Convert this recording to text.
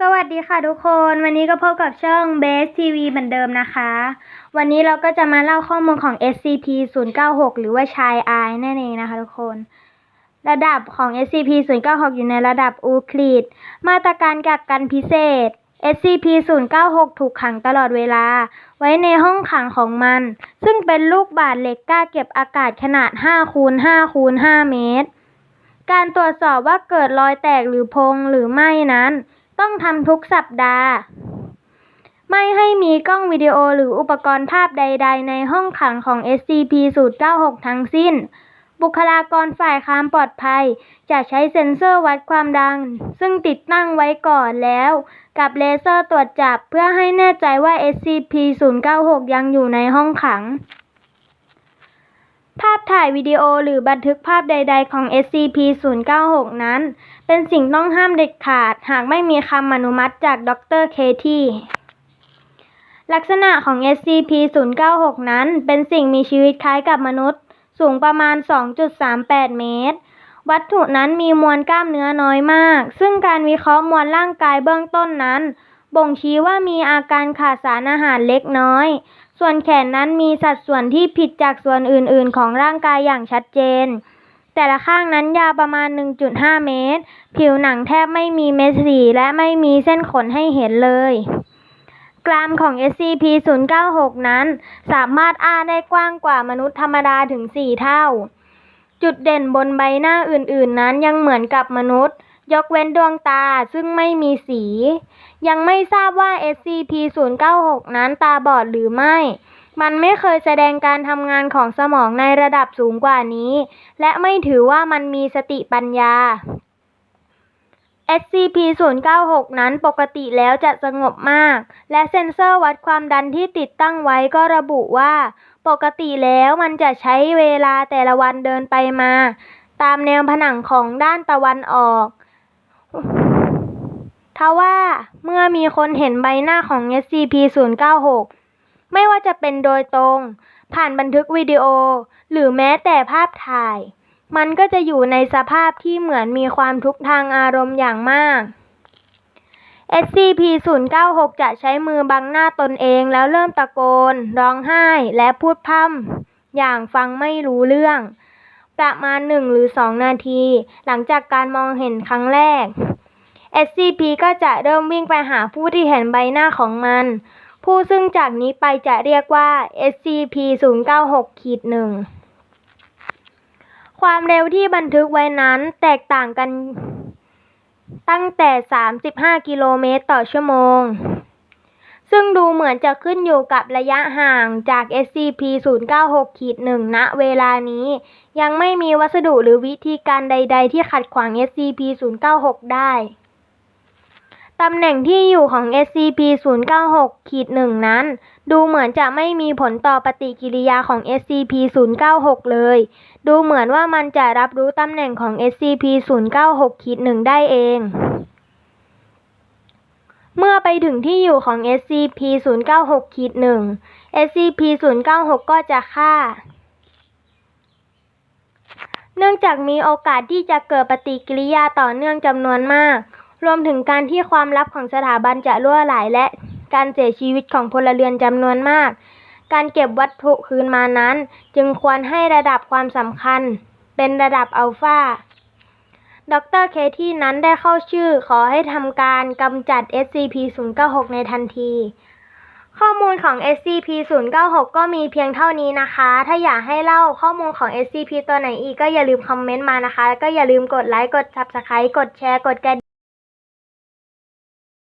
สวัสดีค่ะทุกคน วันนี้ก็พบกับช่อง Base TV เหมือนเดิมนะคะ วันนี้เราก็จะมาเล่าข้อมูลของ SCP 096หรือว่าชายอายนั่นเองนะคะทุกคน ระดับของ SCP 096อยู่ในระดับอูคลิดมาตรการกักกันพิเศษ SCP 096ถูกขังตลอดเวลา ไว้ในห้องขังของมัน ซึ่งเป็นลูกบาศก์เหล็กกล้าเก็บอากาศขนาด5คูณ5คูณ5เมตร การตรวจสอบว่าเกิดรอยแตกหรือพงหรือไม่นั้น ต้องทำทุกสัปดาห์ ไม่ให้มีกล้องวิดีโอหรืออุปกรณ์ภาพใด ๆ ในห้องขังของ SCP-096 ทั้งสิ้น บุคลากรฝ่ายความปลอดภัย จะใช้เซ็นเซอร์วัดความดัง ซึ่งติดตั้งไว้ก่อนแล้ว กับเลเซอร์ตรวจจับเพื่อให้แน่ใจว่า SCP-096 ยังอยู่ในห้องขัง ภาพถ่ายวิดีโอหรือบันทึกภาพใด ๆ ของ SCP-096 นั้น เป็นสิ่งต้องห้ามเด็ดขาด หากไม่มีคำอนุมัติจากดรเคทีลักษณะของ SCP-096 นั้น เป็นสิ่งมีชีวิตคล้ายกับมนุษย์ สูงประมาณ 2.38 เมตร วัตถุนั้นมีมวลกล้ามเนื้อน้อยมาก ซึ่งการวิเคราะห์มวลร่างกายเบื้องต้นนั้น บ่งชี้ว่ามีอาการขาดสารอาหารเล็กน้อย ส่วนแขนนั้นมีสัดส่วนที่ผิดจากส่วนอื่นๆ ของร่างกายอย่างชัดเจน แต่ละข้างนั้นยาวประมาณ 1.5 เมตร ผิวหนังแทบไม่มีเม็ดสีและไม่มีเส้นขนให้เห็นเลย กรามของ SCP-096 นั้นสามารถอ้าได้กว้างกว่ามนุษย์ธรรมดาถึง 4 เท่า จุดเด่นบนใบหน้าอื่นๆ นั้นยังเหมือนกับมนุษย์ ยกเว้นดวงตาซึ่งไม่มีสี ยังไม่ทราบว่า SCP-096 นั้นตาบอดหรือไม่ มันไม่เคยแสดงการทำงานของสมองในระดับสูงกว่านี้ และไม่ถือว่ามันมีสติปัญญา SCP-096 นั้นปกติแล้วจะสงบมาก และเซ็นเซอร์วัดความดันที่ติดตั้งไว้ก็ระบุว่า ปกติแล้วมันจะใช้เวลาแต่ละวันเดินไปมา ตามแนวผนังของด้านตะวันออก ทว่าเมื่อมีคนเห็นใบหน้าของ SCP-096 ไม่ว่าจะเป็นโดยตรง ผ่านบันทึกวิดีโอ หรือแม้แต่ภาพถ่าย มันก็จะอยู่ในสภาพที่เหมือนมีความทุกข์ทางอารมณ์อย่างมาก SCP-096 จะใช้มือบังหน้าตนเองแล้วเริ่มตะโกน ร้องไห้ และพูดพร่ำอย่างฟังไม่รู้เรื่อง ประมาณหนึ่งหรือสองนาที หลังจากการมองเห็นครั้งแรก SCP ก็จะเริ่มวิ่งไปหาผู้ที่เห็นใบหน้าของมัน ผู้ซึ่งจากนี้ไปจะเรียกว่า SCP-096-1 ความเร็วที่บันทึกไว้นั้นแตกต่างกันตั้งแต่ 35 กิโลเมตรต่อชั่วโมง ซึ่งดูเหมือนจะขึ้นอยู่กับระยะห่างจาก SCP-096-1 ณ เวลานี้ ยังไม่มีวัสดุหรือวิธีการใด ๆ ที่ขัดขวาง SCP-096 ได้ ตำแหน่งที่อยู่ของ SCP-096-1 นั้น ดูเหมือนจะไม่มีผลต่อปฏิกิริยาของ SCP-096 เลย ดูเหมือนว่ามันจะรับรู้ตำแหน่งของ SCP-096-1 ได้เอง เมื่อไปถึงที่อยู่ของ SCP-096-1 SCP-096 ก็จะฆ่าเนื่องจากมีโอกาสที่จะเกิดปฏิกิริยาต่อเนื่องจำนวนมาก รวมถึงการที่ความลับของสถาบันจะรั่วไหลและการเสียชีวิตของพลเรือนจำนวนมาก การเก็บวัตถุคืนมานั้น จึงควรให้ระดับความสำคัญ เป็นระดับอัลฟาดรเคที่นั้นได้เข้าชื่อขอให้ทำการกำจัด SCP-096 ในทันที ข้อมูลของ SCP-096 ก็มีเพียงเท่านี้นะคะ ถ้าอยากให้เล่าข้อมูลของ SCP ตัวไหนอีกก็อย่าลืมคอมเมนต์มานะคะ แล้วก็อย่าลืมกดไลค์ กด Subscribe กดแชร์ กดกระ